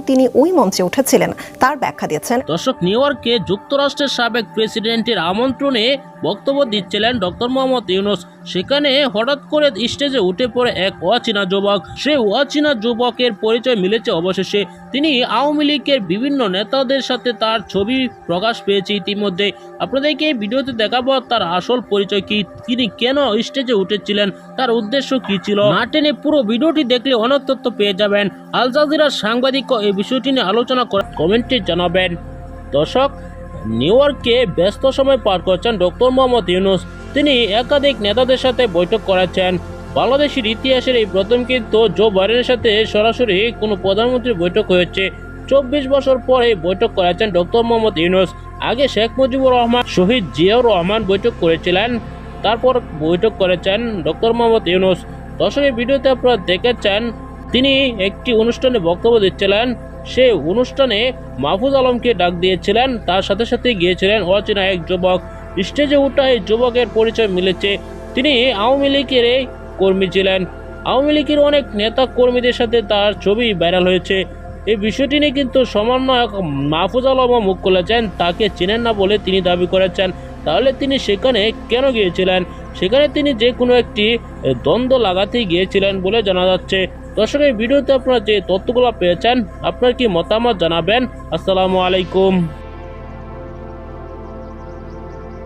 তিনি ওই মঞ্চে উঠেছিলেন। তার ব্যাখ্যা দিয়েছেন দর্শক নিউ ইয়র্কে যুক্তরাষ্ট্রের সাবেক প্রেসিডেন্টের আমন্ত্রণে বক্তব্য দিচ্ছিলেন ডক্টর মোহাম্মদ ইউনুস। সেখানে হঠাৎ করে স্টেজে উঠে পড়ে এক অচেনা যুবক। সেই অচেনা যুবকের পরিচয় মিলেছে অবশেষে। তিনি আওয়ামী লীগের বিভিন্ন নেতাদের সাথে তার ছবি প্রকাশ পেয়েছে ইতিমধ্যে। আপনাদেরকে এই ভিডিওতে দেখাবো তার আসল পরিচয় কি, তিনি কেন স্টেজে উঠেছিলেন, তার উদ্দেশ্য কি ছিল। না টেনে পুরো ভিডিওটি দেখলে অনেক তথ্য পেয়ে যাবেন। আল জাজিরার সাংবাদিক এই বিষয়টি নিয়ে আলোচনা করে কমেন্টে জানাবেন। দর্শক নিউ ইয়র্কে ব্যস্ত সময় পার করছেন ডক্টর মোহাম্মদ ইউনুস। তিনি একাধিক নেতাদের সাথে বৈঠক করাচ্ছেন বাংলাদেশের ইতিহাসের এই প্রথম কিন্তু জো বাইডেনের সাথে সরাসরি কোনো প্রধানমন্ত্রীর বৈঠক হয়েছে। চব্বিশ বছর পরে বৈঠক করেছেন ডক্টর মোহাম্মদ ইউনুস। আগে শেখ মুজিবুর রহমান, শহীদ জিয়াউর রহমান বৈঠক করেছিলেন। তারপর বৈঠক করেছেন ডক্টর মোহাম্মদ ইউনুস। দর্শকের ভিডিওতে আপনারা দেখেছেন, তিনি একটি অনুষ্ঠানে বক্তব্য দিচ্ছিলেন। সে অনুষ্ঠানে মাহফুজ আলমকে ডাক দিয়েছিলেন, তার সাথে সাথে গিয়েছিলেন অচেনা এক যুবক। স্টেজে উঠা এই যুবকের পরিচয় মিলেছে। তিনি আওয়ামী লীগের কর্মী ছিলেন। আওয়ামী লীগের অনেক নেতা কর্মীদের সাথে তার ছবি ভাইরাল হয়েছে। এই বিষয়টি নিয়ে কিন্তু সমন্বয়ক মাহফুজ আলমও মুখ খুলেছেন, তাকে চেনেন না বলে তিনি দাবি করেছেন। তাহলে তিনি সেখানে কেন গিয়েছিলেন? সেখানে তিনি যে কোনো একটি দ্বন্দ্ব লাগাতেই গিয়েছিলেন বলে জানা যাচ্ছে। দর্শক এই ভিডিওতে আপনারা যে তথ্যগুলো পেয়েছেন আপনার কি মতামত জানাবেন? আসসালামু আলাইকুম।